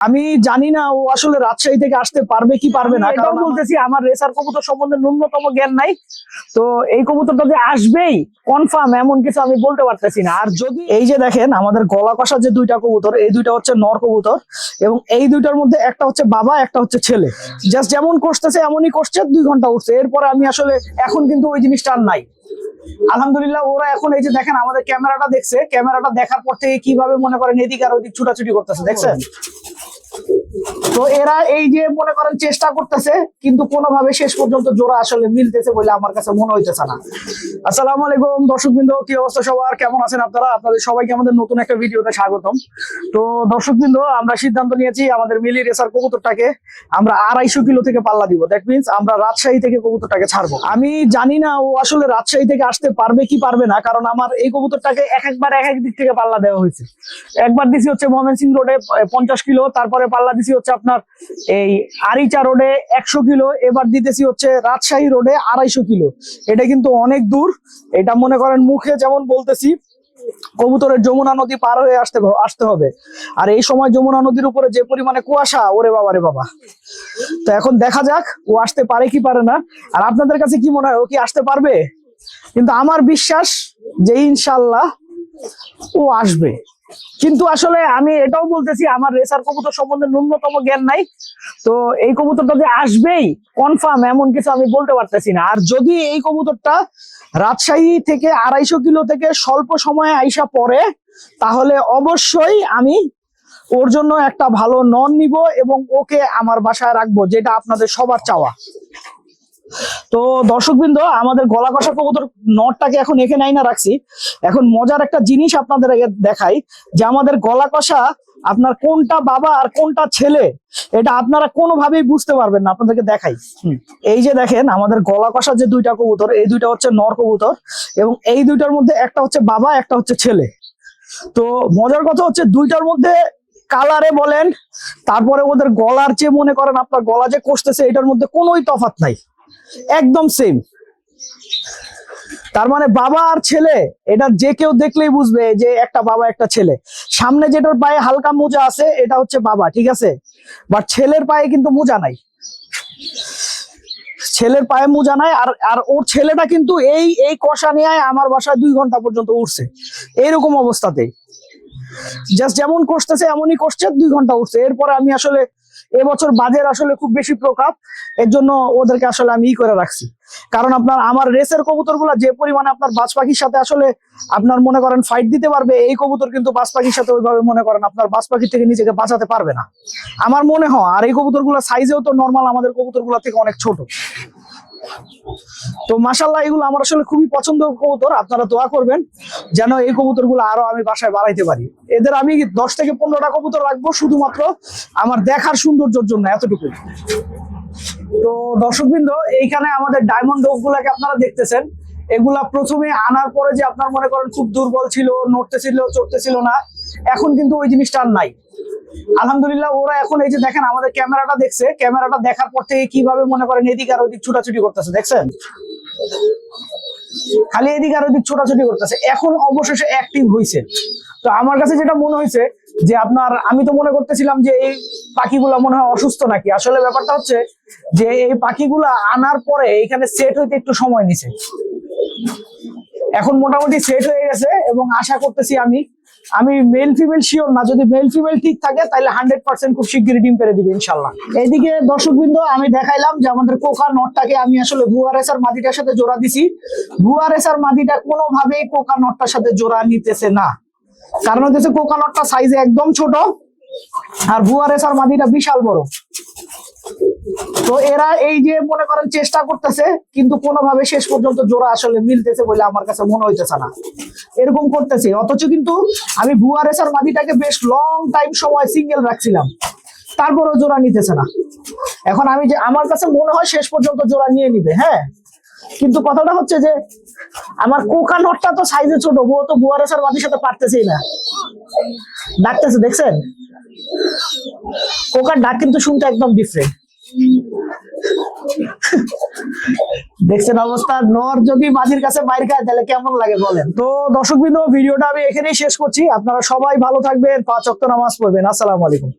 আমি জানি না ও আসলে রাজশাহী থেকে আসতে পারবে কি পারবে না এটাও বলতেছি আমার রেসার কবুতর সম্বন্ধে ন্যূনতম জ্ঞান নাই। তো এই কবুতরটা যে আসবেই কনফার্ম এমন কিছু আমি বলতে পারতেছি না। আর যদি এই যে দেখেন আমাদের গলা কষা যে দুইটা কবুতর এই দুইটা হচ্ছে নর কবুতর এবং এই দুইটার মধ্যে একটা হচ্ছে বাবা একটা হচ্ছে ছেলে। জাস্ট যেমন কষতেছে এমনই কষছে দুই ঘণ্টা উঠছে। এরপরে আমি আসলে এখন কিন্তু ওই জিনিসটা আর নাই। আলহামদুলিল্লাহ ওরা এখন এই যে দেখেন আমাদের ক্যামেরাটা দেখছে। ক্যামেরাটা দেখার পর থেকে কীভাবে মনে করেন এদিক আর ওদিক ছুটাছুটি করতেছে দেখছেন? তো এরা এই যে মনে করেন চেষ্টা করতেছে, কিন্তু কোনোভাবে শেষ পর্যন্ত জোড়া আসলে মিলতেছে বলে আমার কাছে মনে হইতেছে না। আসসালামু আলাইকুম দর্শক বিন্দু কি অবস্থা সবার? কেমন আছেন আপনারা? আপনাদের সবাইকে আমাদের নতুন একটা ভিডিওতে স্বাগতম। তো দর্শক বিন্দু আমরা সিদ্ধান্ত নিয়েছি আমাদের মিলি রেসার কবুতরটাকে আমরা আড়াইশো কিলো থেকে পাল্লা দিব। দ্যাট মিনস আমরা রাজশাহী থেকে কবুতরটাকে ছাড়বো। আমি জানি না ও আসলে রাজশাহী থেকে আসতে পারবে কি পারবে না, কারণ আমার এই কবুতরটাকে এক একবার এক এক দিক থেকে পাল্লা দেওয়া হয়েছে। একবার দিছি হচ্ছে ময়মনসিং রোডে পঞ্চাশ কিলো, তারপরে পাল্লা দিছি হচ্ছে আপনার এই আরিচা রোডে একশো কিলো, এবার দিতেছি হচ্ছে রাজশাহী রোডে আড়াইশো কিলো। এটা কিন্তু অনেক দূর। এটা মনে করেন মুখে যেমন বলতেছি, কবুতরের যমুনা নদী পার হয়ে আসতে আসতে হবে। আর এই সময় যমুনা নদীর উপরে যে পরিমাণে কুয়াশা, ওরে বাবা রে বাবা। তো এখন দেখা যাক, ও আসতে পারে কি পারে না। আর আপনাদের কাছে কি মনে হয়, ও কি আসতে পারবে? কিন্তু আমার বিশ্বাস যে ইনশাল্লাহ ও আসবে। কিন্তু আসলে আমি এটাও বলতেছি, আমার রেসার কবুতর সম্বন্ধে ন্যূনতম জ্ঞান নাই। তো এই কবুতরটা যে আসবেই কনফার্ম এমন কিছু আমি বলতে পারতেছি না। আর যদি এই কবুতরটা রাজশাহী থেকে আড়াইশো কিলো থেকে স্বল্প সময়ে আইসা পরে তাহলে অবশ্যই আমি ওর জন্য একটা ভালো নন নিব এবং ওকে আমার বাসায় রাখব, যেটা আপনাদের সবার চাওয়া। তো দর্শকবৃন্দ, আমাদের গলা কষা কবুতর নটটাকে এখন এখানে আইনা রাখছি। এখন মজার একটা জিনিস আপনাদের দেখাই যে আমাদের গলা কষা আপনার কোনটা বাবা আর কোনটা ছেলে, এটা আপনারা কোনোভাবেই বুঝতে পারবেন না, আপনাদেরকে দেখাই। এই যে দেখেন, আমাদের গলা কষা যে দুইটা কবুতর, এই দুইটা হচ্ছে নর কবুতর এবং এই দুইটার মধ্যে একটা হচ্ছে বাবা, একটা হচ্ছে ছেলে। তো মজার কথা হচ্ছে দুইটার মধ্যে কালারে বলেন, তারপরে ওদের গলার যে মনে করেন আপনার গলা যে কষতেছে, এটার মধ্যে কোনোই তফাত নাই। একদম সেম তার মানে বাবা আর ছেলে, এটা যে কেউ দেখলেই বুঝবে যে একটা বাবা, একটা ছেলে। সামনে যেটার পায়ে হালকা মোজা আছে, এটা হচ্ছে বাবা, ঠিক আছে? বাট ছেলের পায়ে কিন্তু মোজা নাই। ছেলের পায়ে মোজা নাই, আর আর ওর ছেলেটা কিন্তু এই এই কষা নিয়ে আমার বাসায় দুই ঘণ্টা পর্যন্ত উঠছে। এইরকম অবস্থাতেই। জাস্ট যেমন কষতেছে, এমনই কষছে, দুই ঘণ্টা উঠছে। এরপরে আমি আসলে এবছর বাজার আসলে খুব বেশি প্রকাপ, এর জন্য ওদেরকে আসলে আমি ই করে রাখছি। কারণ আপনার, আমার রেসের কবুতর যে পরিমাণে আপনার বাজ পাখির সাথে আসলে আপনার মনে করেন ফাইট দিতে পারবে, এই কবুতর কিন্তু বাজ পাখির সাথে ওইভাবে মনে করেন আপনার বাজ পাখির থেকে নিজেকে বাঁচাতে পারবে না। আমার মনে হয়, আর এই কবুতরগুলা সাইজেও তো নর্মাল আমাদের কবুতর থেকে অনেক ছোট। তো মাসাল্লাহ এগুলো আমার আসলে খুবই পছন্দ কবুতর, আপনারা দোয়া করবেন যেন এই কবুতরগুলো আরও আমি বাসায় বাড়াইতে পারি। এদের আমি দশ থেকে পনেরোটা কবুতর রাখব শুধুমাত্র? আমার দেখার সৌন্দর্যের জন্য এতটুকু। তো দর্শকবৃন্দ, এইখানে আমাদের ডায়মন্ড ডোভ গুলাকে আপনারা দেখতেছেন। এগুলা প্রথমে আনার পরে যে আপনার মনে করেন খুব দুর্বল ছিল, নড়তেছিল, চড়তেছিল না, এখন কিন্তু ওই জিনিসটা আর নাই। আলহামদুলিল্লাহ, ওরা এখন এই যে দেখেন আমাদের ক্যামেরাটা দেখছে, ক্যামেরাটা দেখার পর থেকে কীভাবে মনে করেন এদিক আর ওদিক ছুটাছুটি করতেছে, দেখছেন? খালি এদিক আর ওদিক ছোটাছুটি করতেছে, এখন অবশেষে অ্যাক্টিভ হয়েছে তো আমার কাছে যেটা মনে হয়েছে যে আপনার, আমি তো মনে করতেছিলাম যে এই পাখিগুলা মনে হয় অসুস্থ নাকি, আসলে ব্যাপারটা হচ্ছে যে এই পাখিগুলা আনার পরে এখানে সেট হইতে একটু সময় নিছে। এখন মোটামুটি সেট হয়ে গেছে এবং আশা করতেছি আমি আমি মেল ফিমেল শিওর না, যদি মেল ফিমেল ঠিক থাকে, তাহলে হান্ড্রেড পার্সেন্ট খুব শিগগিরই ডিম পেরে দিবে ইনশাল্লাহ। এইদিকে দর্শকবৃন্দ, আমি দেখাইলাম যে আমাদের কোকা নটটাকে আমি আসলে ভুয়া রেসার মাদিটার সাথে জোড়া দিছি। ভুয়া রেসার মাদিটা কোনোভাবেই কোকা নটটার সাথে জোড়া নিতেছে না। কারণ হচ্ছে কোকা নটটা সাইজে একদম ছোট, আর ভুয়া রেসার মাদিটা বিশাল বড়। তো এরা এই যে মনে করেন চেষ্টা করতেছে, কিন্তু কোনোভাবে শেষ পর্যন্ত জোড়া আসলে মিলতেছে বলে আমার কাছে মনে হইতেছে না। এরকম করতেছে। অথচ কিন্তু আমি ভুয়া রেসার মাদিটাকে বেশ লং টাইম সময় সিঙ্গেল রাখছিলাম। তারপরেও জোড়া নিতেছে না। এখন আমি যে আমার কাছে মনে হয় শেষ পর্যন্ত জোড়া নিয়ে নিবে হ্যাঁ? কিন্তু কথাটা হচ্ছে যে, আমার কোকা নটটা তো সাইজে ছোট ও তো ভুয়া রেসার মাদির সাথে পারতেছেই না। ডাকতেছে, দেখছেন? কোকার ডাক কিন্তু শুনতে একদম ডিফারেন্ট দেখছেন অবস্থা? নর যদি মাঝির কাছে বাইর খায়, তাহলে কেমন লাগে বলেন? তো দর্শক বিন্দু ভিডিওটা আমি এখানেই শেষ করছি। আপনারা সবাই ভালো থাকবেন, পাঁচ অক্ট নামাজ পড়বেন। আসসালামু আলাইকুম।